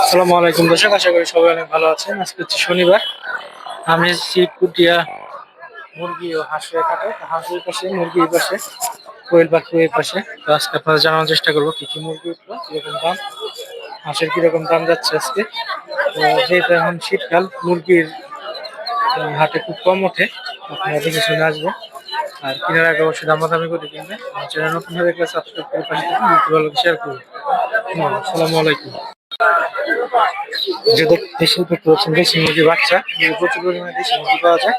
আসসালামু আলাইকুম দর্শক, আশা করি সবাই অনেক ভালো আছেন। আজকে হচ্ছে শনিবার। আমি এসেছি কুটিয়া মুরগি ও হাঁসের কাটে হাঁসের পাশে, মুরগির পাশে, কোয়েল পাখি এই পাশে। তো আজকে আপনাদের জানানোর চেষ্টা করব কি কি মুরগি উঠল, কীরকম দাম, হাঁসের কীরকম দাম যাচ্ছে আজকে। তো যেহেতু এখন শীতকাল, মুরগির হাটে খুব কম ওঠে, আপনারা দেখে শুনে আসবেন আর কেনার আগে অবশ্যই দামাদামি করে কিনবেন। চ্যানেল নতুন হয়ে সাবস্ক্রাইব করে পাশে থাকুন ভালো শেয়ার করুন। আসসালামু আলাইকুম। যে দেখ- দেশি দেখতে পাচ্ছেন দেশি মুরগির বাচ্চা প্রচুর পরিমাণে দেশি মুরগি পাওয়া যায়।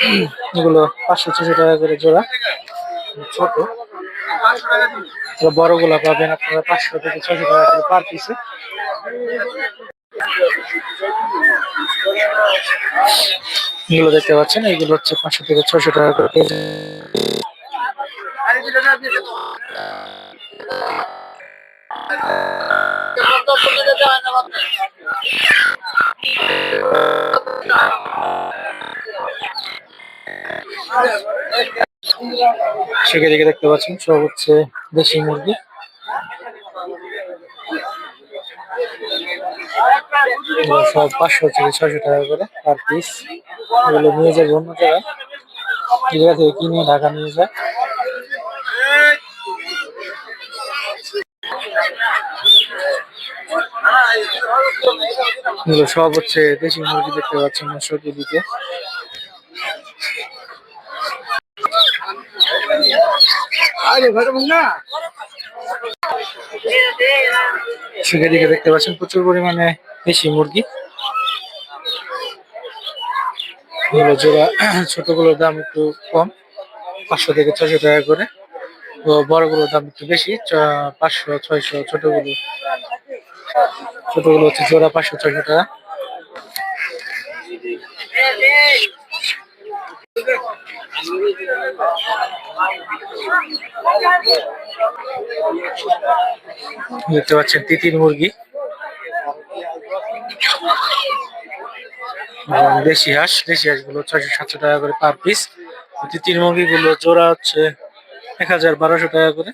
এগুলো পাঁচশো ছশো টাকা করে জোড়া, ছোট। তো বড়গুলো পাবেন আপনারা পাঁচশো থেকে ছশো টাকা করে পার পিসে এগুলো দেখতে পাচ্ছেন, এগুলো হচ্ছে পাঁচশো থেকে ছশো টাকা করে। সেখানে দিকে দেখতে পাচ্ছেন, সব হচ্ছে দেশি মুরগি। সব পাঁচশো থেকে ছশো টাকা করে পার পিস এগুলো নিয়ে যাবে অন্য জায়গায়। জায়গা থেকে কিনে ঢাকা নিয়ে যায়। এগুলো সব হচ্ছে দেশি মুরগি দেখতে পাচ্ছেন নশো দিকে সেখানে দিকে দেখতে পাচ্ছেন প্রচুর পরিমাণে দেশি মুরগি। এগুলো জোড়া ছোটগুলোর দাম একটু কম, পাঁচশো থেকে ছশো টাকা করে। তো বড়গুলোর দাম একটু বেশি পাঁচশো, ছয়শো, ছোটগুলো ছোটগুলো হচ্ছে জোড়া পাঁচশো ছয়শো টাকা। দেখতে পাচ্ছেন তিতির মুরগি। দেশি হাঁস দেশি হাঁসগুলো ছয়শো সাতশো টাকা করে পার পিস তিতির মুরগি গুলো জোড়া হচ্ছে এক হাজার বারোশো টাকা করে।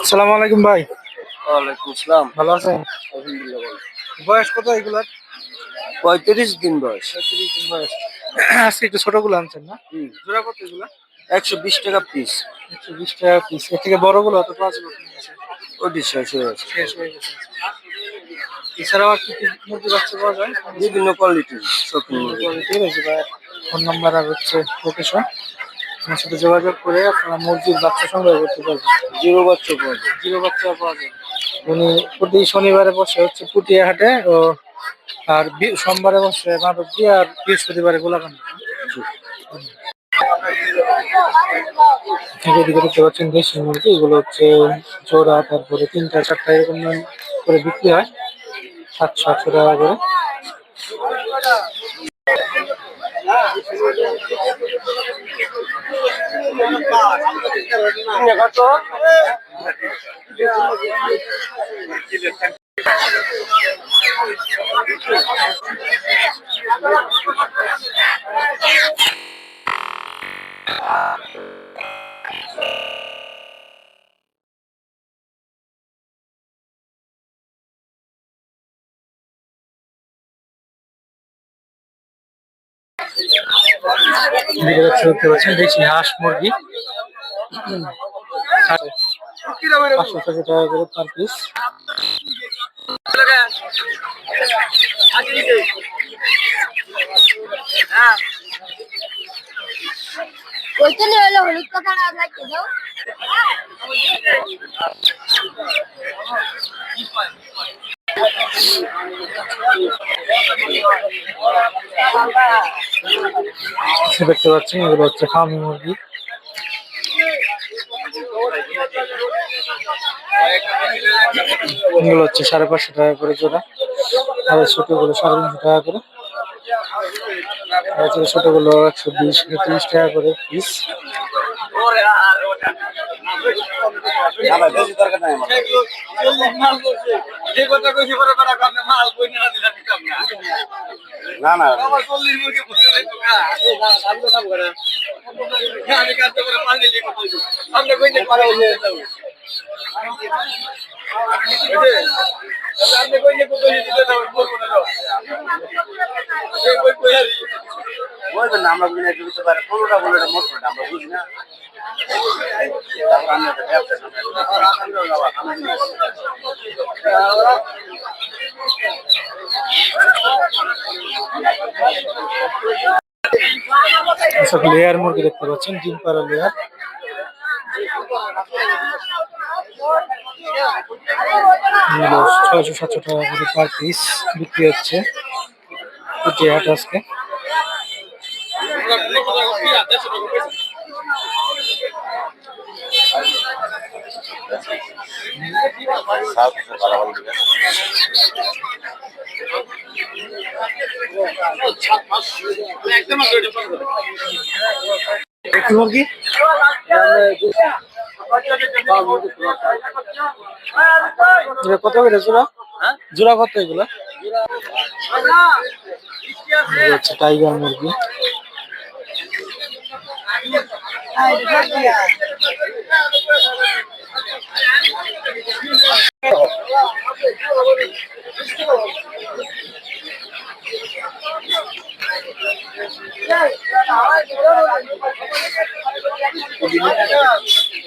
আসসালামু আলাইকুম ভাই। ওয়ালাইকুম আসসালাম। ভালো আছেন? আলহামদুলিল্লাহ। বয়স কত এগুলার পঁয়ত্রিশ দিন বয়স। বয়স। আজকে একটু ছোটগুলো আনছেন না। জোড়া কত এগুলা? একশো বিশ টাকা পিস একশো বিশ টাকা পিস এর থেকে বড়গুলো অত কাছে? ওটি শেষ হয়ে গেছে। শেষ হয়ে গেছে। এছাড়াও আর কি মুরগি বাচ্চা পাওয়া যায়? বিভিন্ন কোয়ালিটির ঠিক আছে ফোন নাম্বার আর হচ্ছে লোকেশন সাথে যোগাযোগ করে আপনারা মুরগির বাচ্চা সংগ্রহ করতে পারবেন। জিরো বাচ্চা পাওয়া যায়। জিরো বাচ্চা পাওয়া যায়। উনি প্রতি শনিবারে বসে হচ্ছে পুটিয়া হাটে ও আর সোমবারে বসে মাধবদি আর বৃহস্পতিবারে গোলাকান্দ। এদিকে এগুলো হচ্ছে জোড়া, তারপরে তিনটা, চারটা, এরকম করে বিক্রি হয়। সাতশো, আটশো টাকা করে। দেখতে পাচ্ছেন দেশি হাঁস মুরগি। পাঁচশো টাকা করে পার পিস ওইখানে হলো হলুদ আপনাকে দাও দেখতে পাচ্ছেন এগুলো হচ্ছে ফার্মি মুরগি। এগুলো হচ্ছে সাড়ে পাঁচশো টাকা করে জোড়া। আর ছোটগুলো সাড়ে তিনশো টাকা করে। আর ছোট ছোটগুলো একশো বিশ তিরিশ টাকা করে পিস না ভাই বেশি দরকার নাই আমার না না। বলবেন না আমরা বুঝি না বুঝতে পারি কোনোটা বলে এটা মোট আমরা বুঝি না লেয়ার মুরগি দেখতে পাচ্ছেন, ডিম পাড়া লেয়ার ছয়শো সাতশো টাকা করে পার পিস বিক্রি হচ্ছে হাট আজকে মুরগি? এটা কত করে জোড়া? জোড়া কত এগুলো? এই হচ্ছে টাইগার মুরগি।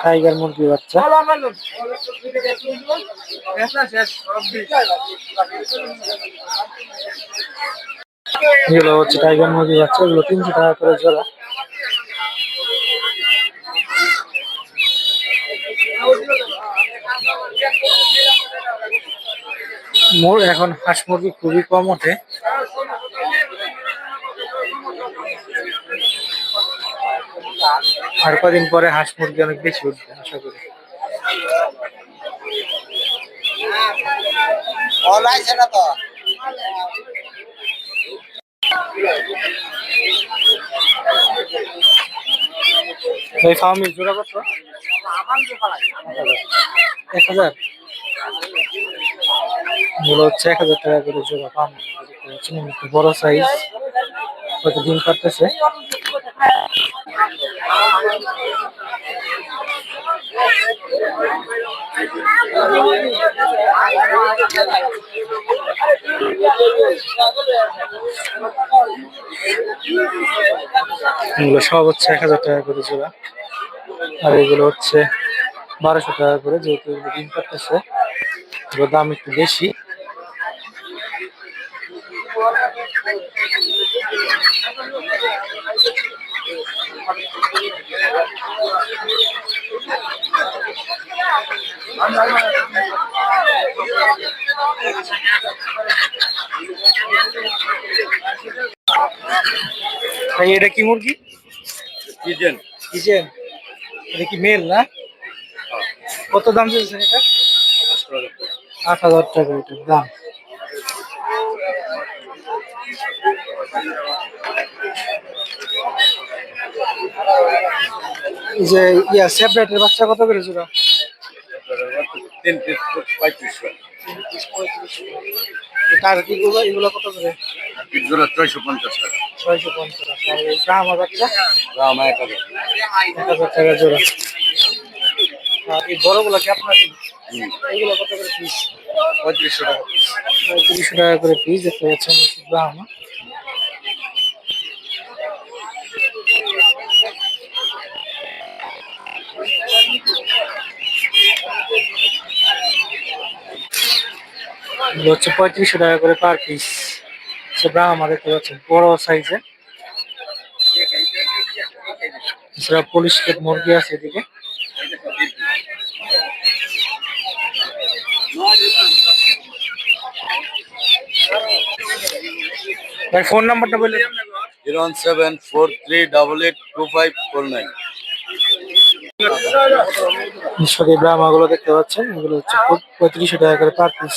টাইগার মুরগি বাচ্চা। এগুলো হচ্ছে টাইগার মুরগি বাচ্চা, এগুলো তিনশো টাকা করে জোড়া। মোর এখন হাঁস মুরগি খুবই কম ওঠে। আর কদিন পরে হাঁস মুরগি অনেক বেশি উঠবে আশা করি। এই ফার্মি জোড়া কত? এক হাজার। হচ্ছে এক হাজার টাকা করে জোড়া ফার্মি বড় সাইজ হয়তো ডিম পারতেছে এগুলো সব হচ্ছে এক হাজার টাকা করে জোড়া। আর এগুলো হচ্ছে বারোশো টাকা করে, যেহেতু পারতেছে দাম একটু বেশি। ভাই এটা কি মুরগি? কিচেন কিচেন এটা কি মেল না? কত দাম চলছে এটা? আট হাজার টাকা এটার দাম। যে ইয়া সেপারেটের বাচ্চা কত করে জোড়া পঁয়ত্রিশশো তার কি গুলো এগুলো কত করে? জোড়া ছয়শো পঞ্চাশ টাকা। ছয়শো পঞ্চাশ বাচ্চা? দাম এক হাজার। এক হাজার টাকা জোড়া। এই বড়গুলো কি আপনার? এইগুলো কত করে পিস পঁয়ত্রিশশো টাকা। তিরিশশো টাকা করে পিস দেখতে পাচ্ছেন ব্রাহ্মা। এগুলো হচ্ছে পঁয়ত্রিশশো টাকা করে পার পিস সে ব্রাহ্মা দেখতে পাচ্ছেন বড় সাইজে এছাড়া পুলিশ কেট মুরগি আছে এদিকে। ভাই ফোন নাম্বারটা বলে zero one seven four three double eight two five four nine. ব্রাহ্মাগুলো দেখতে পাচ্ছেন এগুলো হচ্ছে পঁয়- পঁয়ত্রিশশো টাকা করে পার পিস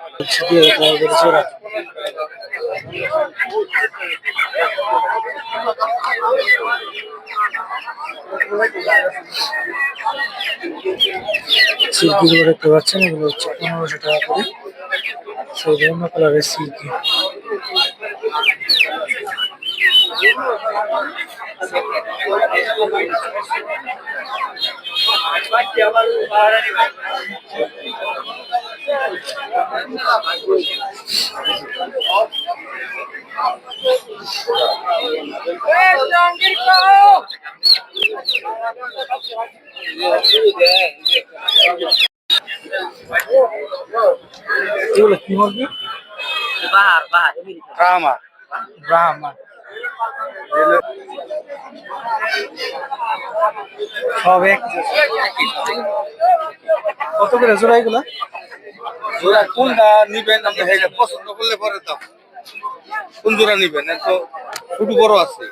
সিল্কিগুলো দেখতে পাচ্ছেন এগুলো হচ্ছে পনেরোশো টাকা করে সেই অন্য কালারের সিল্কি এগুলো কি মুরগি ব্রাহ্মা। ব্রাহ্মা। সব এক। কত করে জোড়া এগুলো? জোড়া কোনটা নিবেন? আপনি হেটা পছন্দ করলে পরে দাম কোন জোড়া নিবেন? এত ছোট বড় আছে।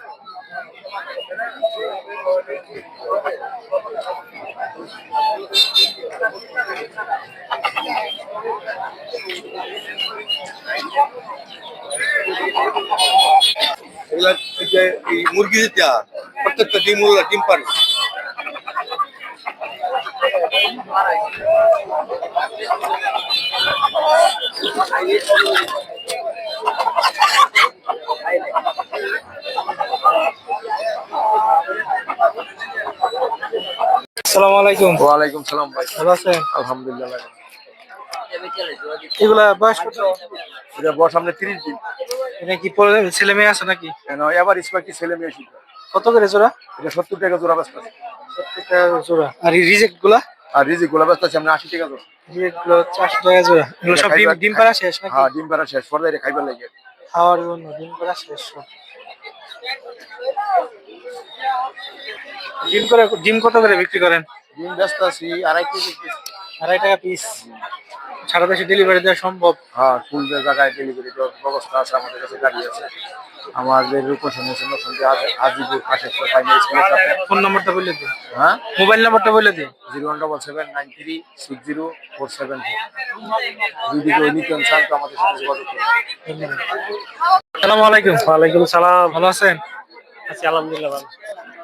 এগুলা এই যে এই মুরগি দিতে হয়, প্রত্যেকটা ডিম মুরগা ডিম পারে। আসসালামু আলাইকুম। ওয়ালাইকুম সালাম ভাই। ভালো আছেন? আলহামদুলিল্লাহ এগুলা বয়স কত? এটা বয়স সামনে তিরিশ দিন। এটা কি ছেলে মেয়ে আছে নাকি? কেন? এবার স্পাইকি ছেলে মেয়ে শুধু কত করে জোড়া? এটা সত্তর টাকা জোড়া সত্তর টাকা জোড়া। আর এই রিজেক্টগুলা? আর রিজিক গোলা ব্যস্ত আছে আমরা আশি টাকা জোড়া। রিজেক্টগুলো চারশো টাকা জোড়া। এগুলো সব ডিম ডিম পাড়া শেষ নাকি? হ্যাঁ ডিম পাড়া শেষ পর্দায় খাইবার লাগে। খাওয়ার জন্য ডিম পাড়া শেষ। ডিম করে ডিম কত করে বিক্রি করেন? ডিম ব্যস্ত আছি আড়াই কেজি। আড়াই টাকা পিস সারা দেশে ডেলিভারি দেওয়া সম্ভব। হ্যাঁ ফুল জায়গায় ডেলিভারি দেওয়ার ব্যবস্থা আছে আমাদের কাছে গাড়ি আছে। আমাদের রূপসী নতুন হাজিপুর কাশেশ্বর ফাইনাল স্কুলের সাথে ফোন নাম্বারটা বলে দিন হ্যাঁ? মোবাইল নাম্বারটা বলে দিন zero one double seven nine three six zero four seven four. যদি কেউ নিতেন চান তো আমাদের সাথে যোগাযোগ করুন। সালামু আলাইকুম। ওয়ালাইকুম সালাম। ভালো আছেন? আছি আলহামদুলিল্লাহ ভালো।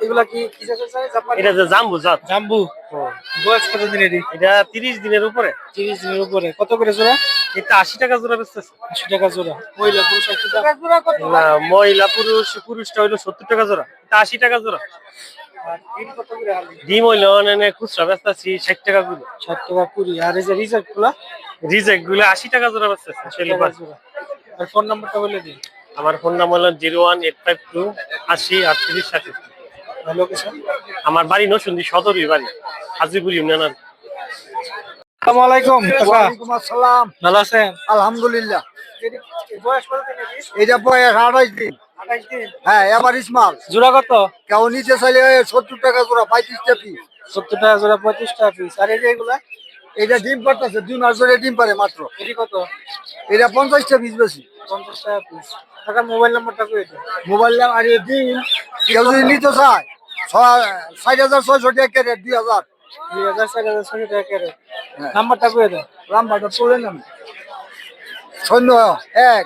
এগুলা কি কি জাতের চাই জাপানি? এটা যে জাম্বু জাত। জাম্বু। বয়স কত দিন এটা তিরিশ দিনের উপরে। তিরিশ দিনের উপরে। কত করে জোড়া? এটা আশি টাকা জোড়া বেচতেছে। আশি টাকা জোড়া। মহিলা পুরুষ একটু দাম না মহিলা পুরুষ পুরুষটা হইল সত্তর টাকা জোড়া। এটা আশি টাকা জোড়া। আর ডিম কত করে আলু ডিম হইল অনেক খুচরা বেচতেছি ষাট টাকা করে ষাট টাকা কুড়ি। আর এই যে রিজার্ভগুলা? রিজেক্টগুলো আশি টাকা জোড়া বেচতেছে টাকা সেলিবার আর ফোন নাম্বারটা বলে দিন। আমার ফোন নাম্বার হলো zero one eight five two আশি আটত্রিশ ষাট লোকেশন আমার বাড়ি নসুন্দি সদরই বাড়ি হাজিপুর ইউনিয়ন আর আসসালামু আলাইকুম ওয়ালাইকুম আসসালাম। ভালো আছেন? আলহামদুলিল্লাহ। এটি- বয়স আঠাইশ দিন। হ্যাঁ এবার ইসমাল জোড়া কত? কেউ নিচে চাইলে সত্তর টাকা জোড়া পঁয়ত্রিশটা পিস সত্তর টাকা জোড়া পঁয়ত্রিশ টাকা পিস আর এই যে এগুলা? এটা ডিম পারতেছে দুই মাস ধরে ডিম পারে মাত্র। এটি কত? এটা পঞ্চাশটা পিস বেশি। পঞ্চাশ টাকা পিস কাকা মোবাইল নাম্বারটা করে মোবাইল নাম আর ডিম কেউ যদি নিতে চায় ষাট হাজার ছয়শো টাকা দুই হাজার। দুই হাজার চার হাজার ছশো টাকা হ্যাঁ। নাম্বারটা করে দেন নাম্বারটা তোলে নেন। শূন্য এক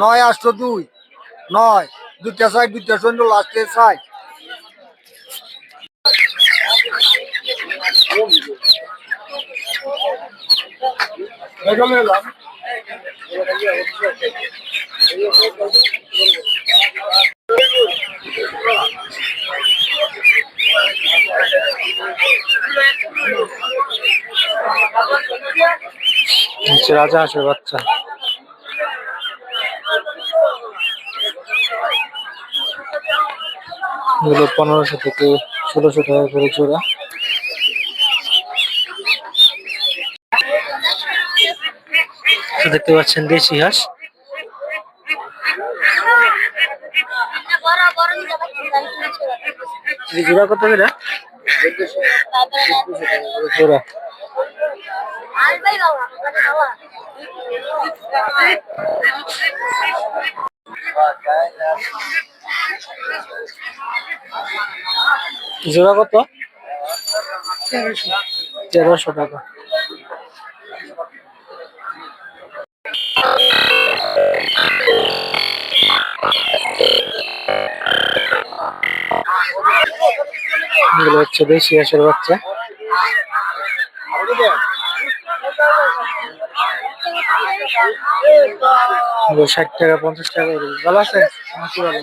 নয় আটশো দুই নয় দুইটা সাইড দুইটা শূন্য লাস্টে সাইড রাজা আসে বাচ্চা। পনেরোশো থেকে ষোলোশো টাকা করে চোরা দেখতে পাচ্ছেন দেশি হাঁস বড় বড় নিতে পারছি এই জোড়া কত করে জোড়া জোড়া কত? তেরোশো টাকা। এগুলো হচ্ছে দেশি হাঁসের বাচ্চা। ষাট টাকা পঞ্চাশ টাকা। ভালো আছে? ভালো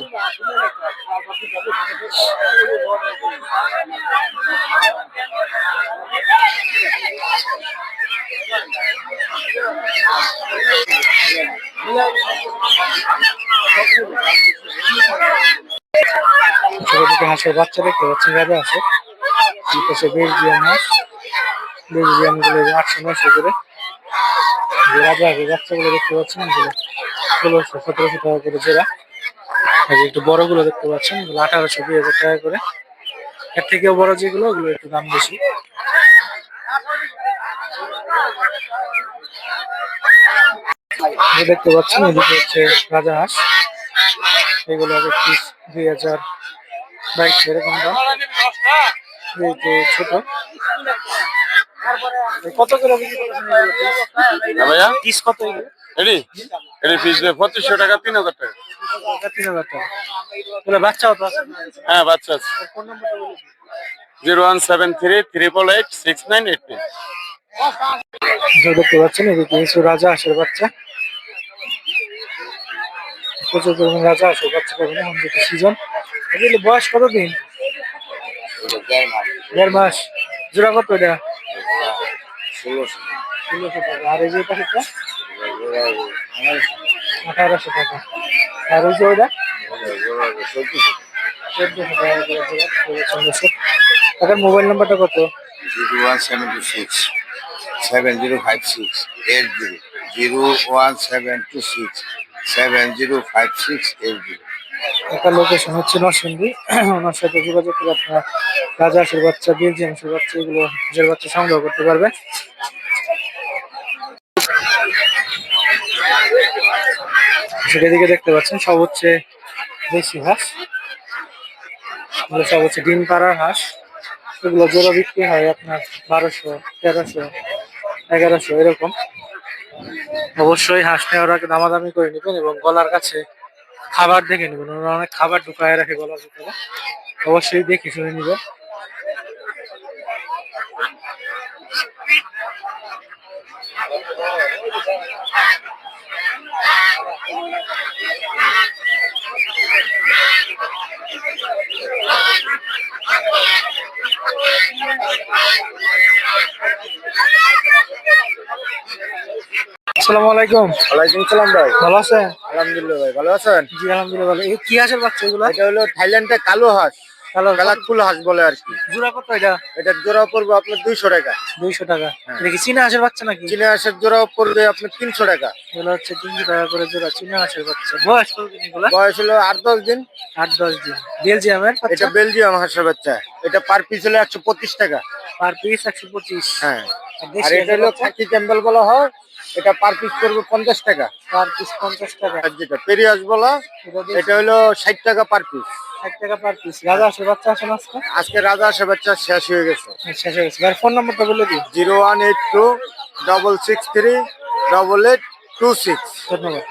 হাঁসের বাচ্চা দেখতে পাচ্ছেন গাজা আছে। পাশে বেলজিয়াম হাঁস বেলজিয়ামগুলো আটশো, নয়শো করে। রাজা আছে বাচ্চাগুলো দেখতে পাচ্ছেন ষোলোশো, সতেরোশো টাকা করে জোড়া। একটু বড়গুলো দেখতে পাচ্ছেন, এগুলো আঠারোশো, দুই হাজার টাকা করে। এর থেকেও বড় যেগুলো, ওগুলো একটু দাম বেশি। দেখতে পাচ্ছেন, এদিকে হচ্ছে রাজা হাঁস। এগুলো হবে দুই হাজার বাইশ এরকম দাম এই যে ছোট। কত করে বিক্রি করছেন হ্যাঁ ভাইয়া। পিস কত এডি? এডি ফিস পঁচিশশো টাকা তিন হাজার টাকা। তিন হাজার টাকা। এগুলো বাচ্চাও তো আছে। হ্যাঁ বাচ্চা আছে। ফোন নাম্বারটা বলে zero one seven three triple eight six nine eight nine দেখতে পাচ্ছেন এদিকে কিছু রাজা হাঁসের বাচ্চা। প্রচুর পরিমাণ রাজা হাঁসের বাচ্চা পাবেন। এখন যেহেতু সিজন এগুলো বয়স কত দিন দেড় মাস। জোড়া কত এটা? ষোলোশো। আঠারোশো টাকা। যে টাকা মোবাইল নাম্বারটা কত? Zero one seven two six. Seven zero five six. Eight zero. Zero one seven two six. Seven zero five six eight zero. একটা লোকেশন হচ্ছে নরসিংদী। ওনার সাথে যোগাযোগ করে আপনারা রাজা হাঁসের বাচ্চা বেলজিয়াম হাঁসের বাচ্চা, এগুলো হাঁসের বাচ্চা সংগ্রহ করতে পারবেন। সেদিকে দেখতে পাচ্ছেন, সব হচ্ছে দেশি হাঁস। সব হচ্ছে ডিম পাড়ার হাঁস। এগুলো জোড়া বিক্রি হয় আপনার বারোশো, তেরোশো, এগারোশো, এরকম। অবশ্যই হাঁস নেওয়ার আগে দামাদামি করে নেবেন এবং গলার কাছে খাবার দেখে নেবেন ওরা অনেক খাবার ঢুকায় রাখে গলার ভিতরে। অবশ্যই দেখে শুনে নেবেন আসসালামু আলাইকুম। ওয়ালাইকুম সালাম ভাই। ভালো আছেন? আলহামদুলিল্লাহ ভাই ভালো আছেন? জি আলহামদুলিল্লাহ ভালো। এই কি হাঁসের বাচ্চা এগুলো? এটা হলো থাইল্যান্ডের কালো হাঁস কালারফুল হাঁস। বলে আর কি। জোড়া কত এটা? এটা জোড়া পড়বে আপনার দুইশো টাকা। দুইশো টাকা। এটা কি চীনা হাঁসের বাচ্চা নাকি? চীনা হাঁসের জোড়া পড়বে আপনার তিনশো টাকা। এগুলো হচ্ছে তিনশো টাকা করে জোড়া চীনা হাঁসের বাচ্চা। বয়স এগুলো? বয়স হলো আট দশ দিন। আট দশ দিন। বেলজিয়ামের এটা বেলজিয়াম হাঁসের বাচ্চা। এটা পার পিস হলো একশো পঁচিশ টাকা। পার পিস একশো পঁচিশ। হ্যাঁ। আর এটা হলো খাকি ক্যাম্বেল বলা হয়। এটা পার পিস পড়বে পঞ্চাশ টাকা। পার পিস পঞ্চাশ টাকা। আর যেটা পেরিয়াস বলা এটা হলো ষাট টাকা পার পিস ষাট টাকা পার পিস রাজা হাঁসের বাচ্চা আসেন আজকে? আজকে রাজা হাঁসের বাচ্চা শেষ হয়ে গেছে। শেষ হয়ে গেছে। আর ফোন নাম্বারটা বলে দিন zero one eight two double six three double eight two six. ধন্যবাদ।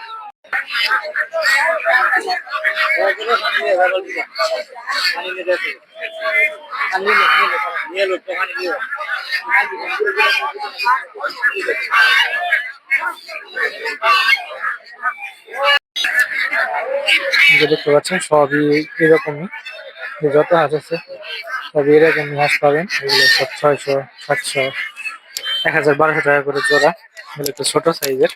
যে দেখতে পাচ্ছেন, সবই এরকমই। যত হাঁস আছে, সবই এরকমই হাঁস পাবেন। এগুলো সব ছয়শো, সাতশো, এক হাজার বারোশো টাকা করে জোড়া। এগুলো একটু ছোট সাইজের।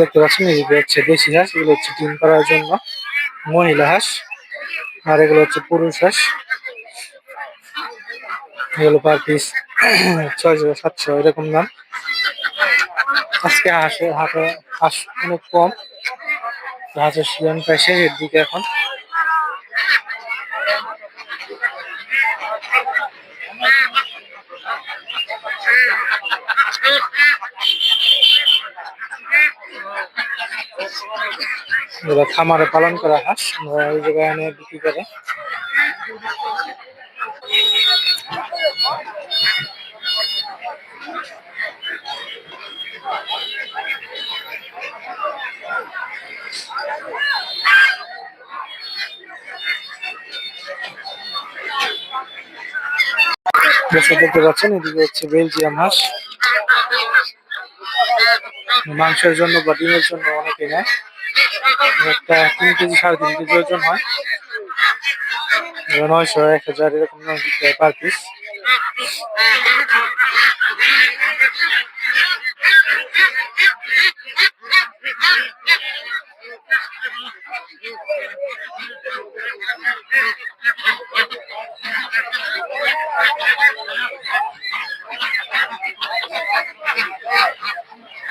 দেখতে পাচ্ছেন এগুলো হচ্ছে দেশি হাঁস, এগুলো হচ্ছে ডিম করার জন্য। মহিলা হাঁস, আর এগুলো হচ্ছে পুরুষ হাঁস। এগুলো পার পিস ছয়শো সাতশো, এরকম দাম। আজকে হাঁসের হাটে হাঁস অনেক কম। হাঁসের সিজন প্রায় শেষের দিকে এখন। এগুলো খামারে পালন করা হাঁস ওই জায়গায় এনে বিক্রি করে। দেখতে পাচ্ছেন, এদিকে হচ্ছে বেলজিয়াম হাঁস। মাংসের জন্য বা ডিমের জন্য অনেকে নেয়। একটা তিন কেজি সাড়ে তিন কেজি ওজন হয়। নয়শো এক হাজার এরকম পার পিস